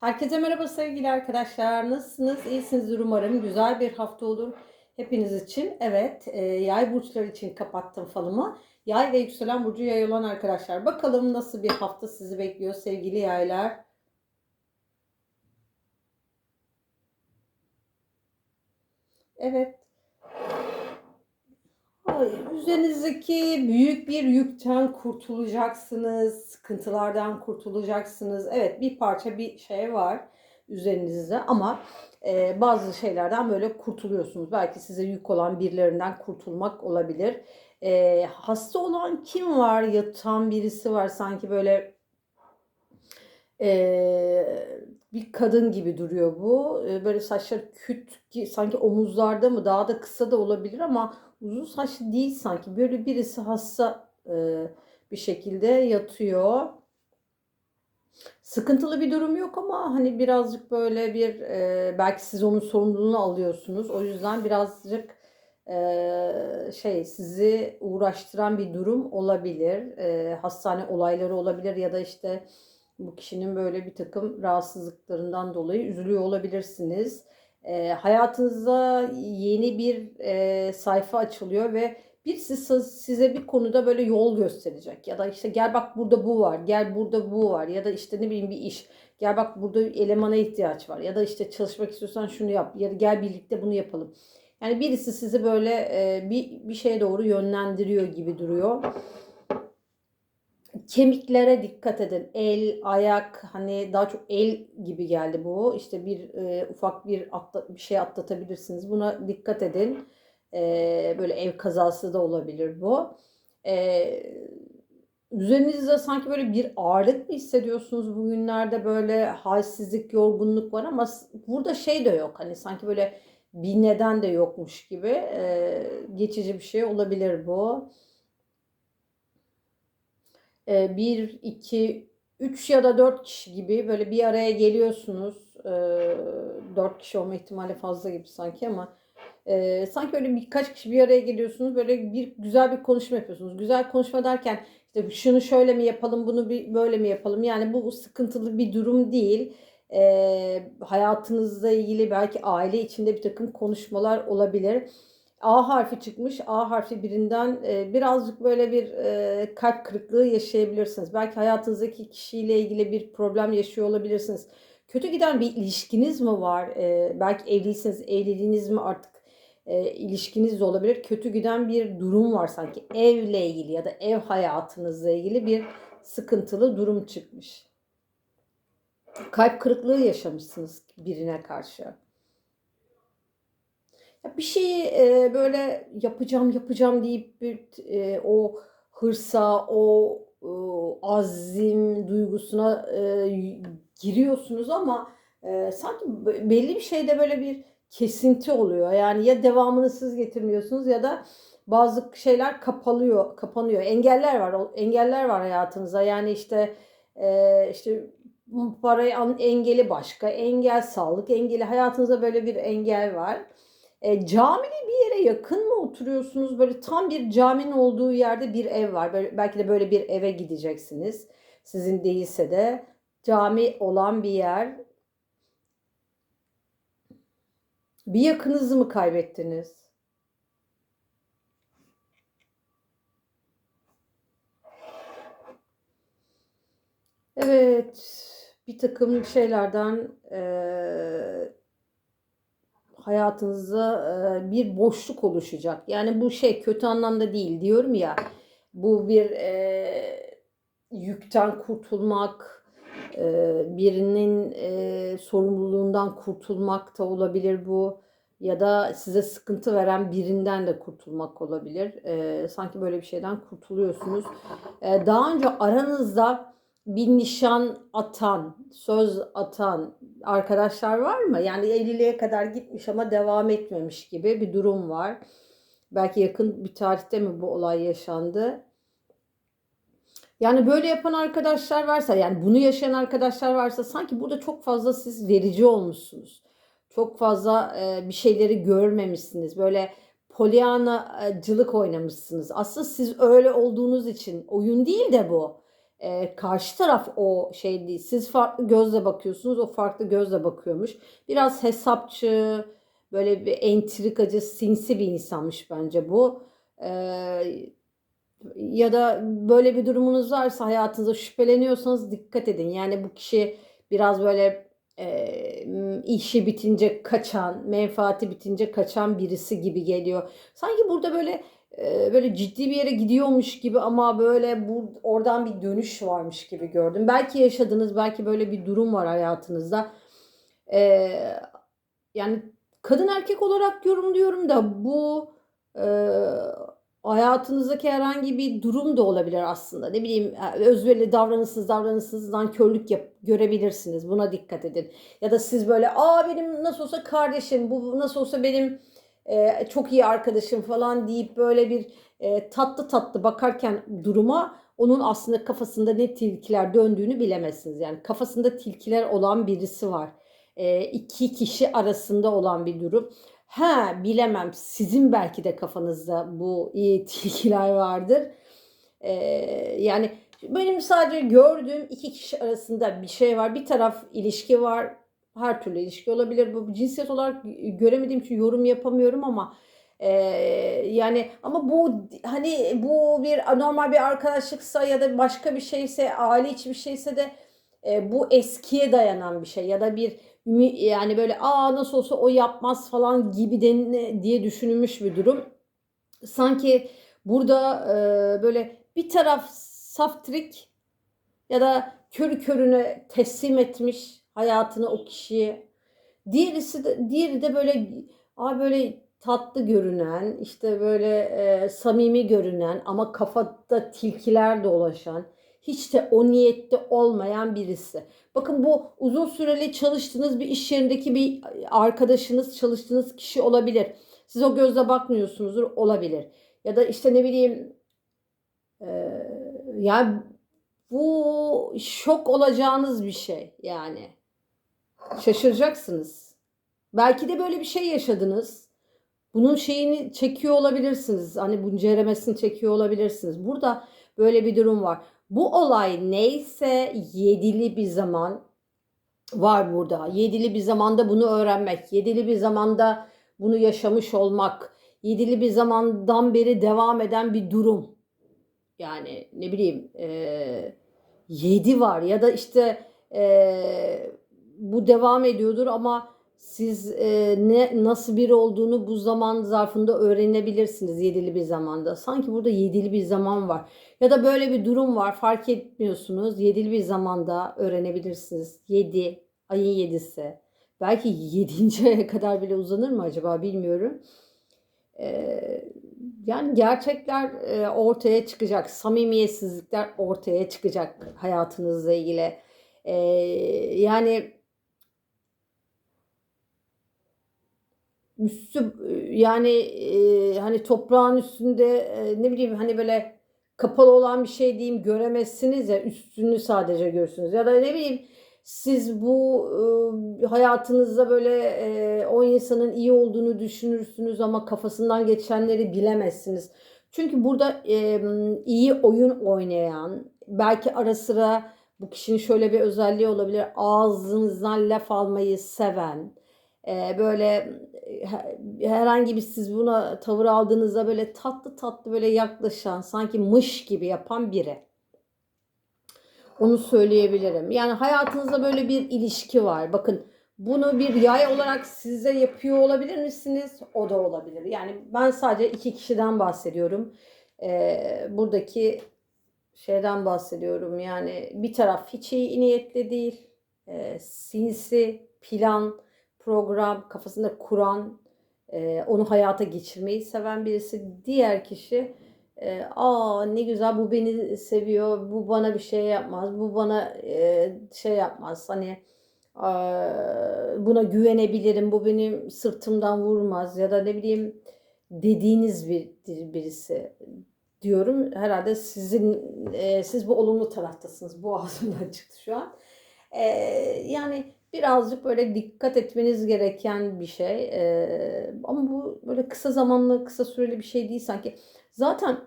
Herkese merhaba sevgili arkadaşlar. Nasılsınız? İyisinizdir umarım. Güzel bir hafta olur hepiniz için. Evet, e, yay burçları için kapattım falımı. Yay ve yükselen burcu yay olan arkadaşlar. Bakalım nasıl bir hafta sizi bekliyor sevgili yaylar. Evet. Üzerinizdeki büyük bir yükten kurtulacaksınız, sıkıntılardan kurtulacaksınız. Evet, bir parça bir şey var üzerinizde ama e, bazı şeylerden böyle kurtuluyorsunuz. Belki size yük olan birilerinden kurtulmak olabilir. E, hasta olan kim var? Yatan birisi var sanki böyle e, bir kadın gibi duruyor bu. E, böyle saçları küt ki sanki omuzlarda mı daha da kısa da olabilir ama uzun saçlı değil sanki. Böyle birisi hasta e, bir şekilde yatıyor. Sıkıntılı bir durum yok ama hani birazcık böyle bir e, belki siz onun sorumluluğunu alıyorsunuz. O yüzden birazcık e, şey sizi uğraştıran bir durum olabilir. E, hastane olayları olabilir ya da işte bu kişinin böyle bir takım rahatsızlıklarından dolayı üzülüyor olabilirsiniz. E, hayatınızda yeni bir e, sayfa açılıyor ve birisi size bir konuda böyle yol gösterecek. Ya da işte gel bak burada bu var, gel burada bu var. Ya da işte ne bileyim bir iş. Gel bak burada elemana ihtiyaç var. Ya da işte çalışmak istiyorsan şunu yap. Ya da gel birlikte bunu yapalım. Yani birisi sizi böyle e, bir, bir şeye doğru yönlendiriyor gibi duruyor kemiklere dikkat edin. El, ayak hani daha çok el gibi geldi bu. İşte bir e, ufak bir atla, bir şey atlatabilirsiniz. Buna dikkat edin. E, böyle ev kazası da olabilir bu. E, üzerinizde sanki böyle bir ağırlık mı hissediyorsunuz bugünlerde böyle halsizlik, yorgunluk var ama burada şey de yok. Hani sanki böyle bir neden de yokmuş gibi e, geçici bir şey olabilir bu. 1, 2, 3 ya da 4 kişi gibi böyle bir araya geliyorsunuz. 4 ee, kişi olma ihtimali fazla gibi sanki ama e, sanki öyle birkaç kişi bir araya geliyorsunuz. Böyle bir güzel bir konuşma yapıyorsunuz. Güzel konuşma derken işte şunu şöyle mi yapalım, bunu bir böyle mi yapalım? Yani bu sıkıntılı bir durum değil. E, hayatınızla ilgili belki aile içinde bir takım konuşmalar olabilir. A harfi çıkmış. A harfi birinden e, birazcık böyle bir e, kalp kırıklığı yaşayabilirsiniz. Belki hayatınızdaki kişiyle ilgili bir problem yaşıyor olabilirsiniz. Kötü giden bir ilişkiniz mi var? E, belki evliyseniz evliliğiniz mi artık e, ilişkiniz de olabilir. Kötü giden bir durum var sanki evle ilgili ya da ev hayatınızla ilgili bir sıkıntılı durum çıkmış. Kalp kırıklığı yaşamışsınız birine karşı bir şeyi e, böyle yapacağım yapacağım deyip bir, e, o hırsa, o e, azim duygusuna e, giriyorsunuz ama e, sanki belli bir şeyde böyle bir kesinti oluyor. Yani ya devamını siz getirmiyorsunuz ya da bazı şeyler kapalıyor, kapanıyor. Engeller var, engeller var hayatınıza. Yani işte e, işte parayı engeli başka, engel sağlık engeli. Hayatınızda böyle bir engel var. E, camili bir yere yakın mı oturuyorsunuz? Böyle tam bir caminin olduğu yerde bir ev var. Böyle, belki de böyle bir eve gideceksiniz. Sizin değilse de cami olan bir yer. Bir yakınızı mı kaybettiniz? Evet, bir takım şeylerden e, hayatınızda bir boşluk oluşacak. Yani bu şey kötü anlamda değil diyorum ya. Bu bir e, yükten kurtulmak, e, birinin e, sorumluluğundan kurtulmak da olabilir bu. Ya da size sıkıntı veren birinden de kurtulmak olabilir. E, sanki böyle bir şeyden kurtuluyorsunuz. E, daha önce aranızda bir nişan atan, söz atan arkadaşlar var mı? Yani evliliğe kadar gitmiş ama devam etmemiş gibi bir durum var. Belki yakın bir tarihte mi bu olay yaşandı? Yani böyle yapan arkadaşlar varsa, yani bunu yaşayan arkadaşlar varsa sanki burada çok fazla siz verici olmuşsunuz. Çok fazla e, bir şeyleri görmemişsiniz. Böyle polyanacılık oynamışsınız. Aslında siz öyle olduğunuz için oyun değil de bu E, karşı taraf o şey değil. Siz farklı gözle bakıyorsunuz, o farklı gözle bakıyormuş. Biraz hesapçı, böyle bir entrikacı, sinsi bir insanmış bence bu. E, ya da böyle bir durumunuz varsa hayatınızda şüpheleniyorsanız dikkat edin. Yani bu kişi biraz böyle e, işi bitince kaçan, menfaati bitince kaçan birisi gibi geliyor. Sanki burada böyle böyle ciddi bir yere gidiyormuş gibi ama böyle bu oradan bir dönüş varmış gibi gördüm. Belki yaşadınız, belki böyle bir durum var hayatınızda. E, yani kadın erkek olarak yorumluyorum da bu e, hayatınızdaki herhangi bir durum da olabilir aslında. Ne bileyim özverili davranışsız davranışsızdan körlük yap, görebilirsiniz. Buna dikkat edin. Ya da siz böyle aa benim nasıl olsa kardeşim bu nasıl olsa benim e, çok iyi arkadaşım falan deyip böyle bir e, tatlı tatlı bakarken duruma onun aslında kafasında ne tilkiler döndüğünü bilemezsiniz. Yani kafasında tilkiler olan birisi var. E, iki kişi arasında olan bir durum. Ha bilemem sizin belki de kafanızda bu iyi tilkiler vardır. Ee, yani benim sadece gördüğüm iki kişi arasında bir şey var. Bir taraf ilişki var. Her türlü ilişki olabilir. Bu cinsiyet olarak göremediğim için yorum yapamıyorum ama e, yani ama bu hani bu bir normal bir arkadaşlıksa ya da başka bir şeyse aile içi bir şeyse de e, bu eskiye dayanan bir şey ya da bir yani böyle aa nasıl olsa o yapmaz falan gibi den diye düşünülmüş bir durum. Sanki burada e, böyle bir taraf saf trik ya da körü körüne teslim etmiş hayatını o kişiye. Diğerisi de diğeri de böyle aa böyle tatlı görünen, işte böyle e, samimi görünen ama kafada tilkiler dolaşan hiç de o niyette olmayan birisi. Bakın bu uzun süreli çalıştığınız bir iş yerindeki bir arkadaşınız, çalıştığınız kişi olabilir. Siz o gözle bakmıyorsunuzdur olabilir. Ya da işte ne bileyim e, yani bu şok olacağınız bir şey yani. Şaşıracaksınız. Belki de böyle bir şey yaşadınız. Bunun şeyini çekiyor olabilirsiniz. Hani bunun ceremesini çekiyor olabilirsiniz. Burada böyle bir durum var. Bu olay neyse yedili bir zaman var burada. Yedili bir zamanda bunu öğrenmek, yedili bir zamanda bunu yaşamış olmak, yedili bir zamandan beri devam eden bir durum. Yani ne bileyim e, yedi var ya da işte e, bu devam ediyordur ama siz e, ne nasıl biri olduğunu bu zaman zarfında öğrenebilirsiniz yedili bir zamanda. Sanki burada yedili bir zaman var. Ya da böyle bir durum var fark etmiyorsunuz. Yedili bir zamanda öğrenebilirsiniz. Yedi, ayın yedisi. Belki yedinci aya kadar bile uzanır mı acaba bilmiyorum. Ee, yani gerçekler e, ortaya çıkacak. Samimiyetsizlikler ortaya çıkacak hayatınızla ilgili. Ee, yani üstü yani e, hani toprağın üstünde e, ne bileyim hani böyle kapalı olan bir şey diyeyim göremezsiniz ya üstünü sadece görürsünüz ya da ne bileyim siz bu e, hayatınızda böyle e, o insanın iyi olduğunu düşünürsünüz ama kafasından geçenleri bilemezsiniz. Çünkü burada e, iyi oyun oynayan belki ara sıra bu kişinin şöyle bir özelliği olabilir ağzınızdan laf almayı seven e, böyle herhangi bir siz buna tavır aldığınızda böyle tatlı tatlı böyle yaklaşan sanki mış gibi yapan biri. Onu söyleyebilirim. Yani hayatınızda böyle bir ilişki var. Bakın bunu bir yay olarak size yapıyor olabilir misiniz? O da olabilir. Yani ben sadece iki kişiden bahsediyorum. Ee, buradaki şeyden bahsediyorum. Yani bir taraf hiç iyi niyetli değil. Ee, sinsi, plan, program kafasında kuran, e, onu hayata geçirmeyi seven birisi. Diğer kişi e, aa ne güzel bu beni seviyor, bu bana bir şey yapmaz, bu bana e, şey yapmaz. Hani e, buna güvenebilirim, bu benim sırtımdan vurmaz ya da ne bileyim dediğiniz bir birisi diyorum. Herhalde sizin e, siz bu olumlu taraftasınız. Bu ağzımdan çıktı şu an. E, yani birazcık böyle dikkat etmeniz gereken bir şey. Ee, ama bu böyle kısa zamanlı, kısa süreli bir şey değil sanki. Zaten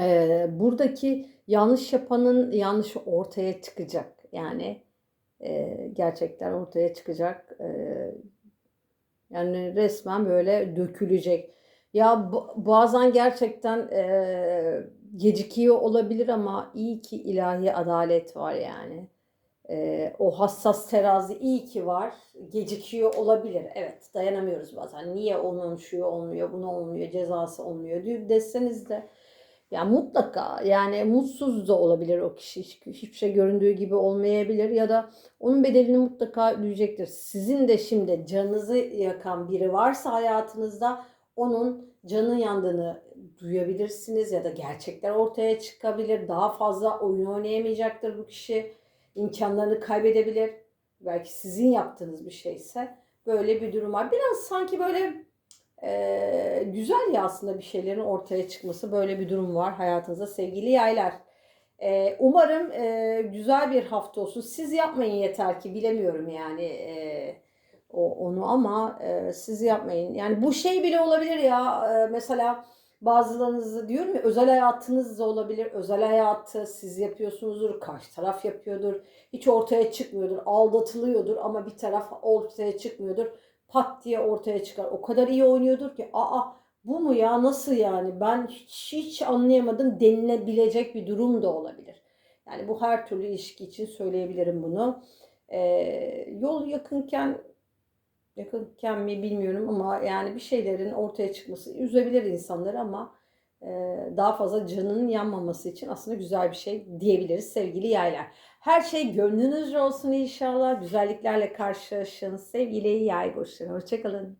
Ee, buradaki yanlış yapanın yanlışı ortaya çıkacak. Yani e, gerçekten ortaya çıkacak. Ee, yani resmen böyle dökülecek. Ya ba- bazen gerçekten e, gecikiyor olabilir ama iyi ki ilahi adalet var yani. E, o hassas terazi iyi ki var. Gecikiyor olabilir. Evet dayanamıyoruz bazen. Niye onun şu olmuyor, bunu olmuyor, cezası olmuyor diye deseniz de ya mutlaka yani mutsuz da olabilir o kişi. Hiç, hiçbir şey göründüğü gibi olmayabilir ya da onun bedelini mutlaka ödeyecektir. Sizin de şimdi canınızı yakan biri varsa hayatınızda onun canı yandığını duyabilirsiniz ya da gerçekler ortaya çıkabilir. Daha fazla oyun oynayamayacaktır bu kişi. İmkanlarını kaybedebilir. Belki sizin yaptığınız bir şeyse böyle bir durum var. Biraz sanki böyle e, güzel ya aslında bir şeylerin ortaya çıkması. Böyle bir durum var hayatınızda sevgili yaylar. E, umarım e, güzel bir hafta olsun. Siz yapmayın yeter ki bilemiyorum yani e, o onu ama e, siz yapmayın. Yani bu şey bile olabilir ya. E, mesela bazılarınızı diyorum ya özel hayatınız da olabilir. Özel hayatı siz yapıyorsunuzdur, karşı taraf yapıyordur. Hiç ortaya çıkmıyordur, aldatılıyordur ama bir taraf ortaya çıkmıyordur. Pat diye ortaya çıkar. O kadar iyi oynuyordur ki aa bu mu ya nasıl yani ben hiç, hiç anlayamadım denilebilecek bir durum da olabilir. Yani bu her türlü ilişki için söyleyebilirim bunu. Ee, yol yakınken yakınken mi bilmiyorum ama yani bir şeylerin ortaya çıkması üzebilir insanları ama e, daha fazla canının yanmaması için aslında güzel bir şey diyebiliriz sevgili yaylar. Her şey gönlünüzce olsun inşallah. Güzelliklerle karşılaşın sevgili yay burçları. Hoşçakalın.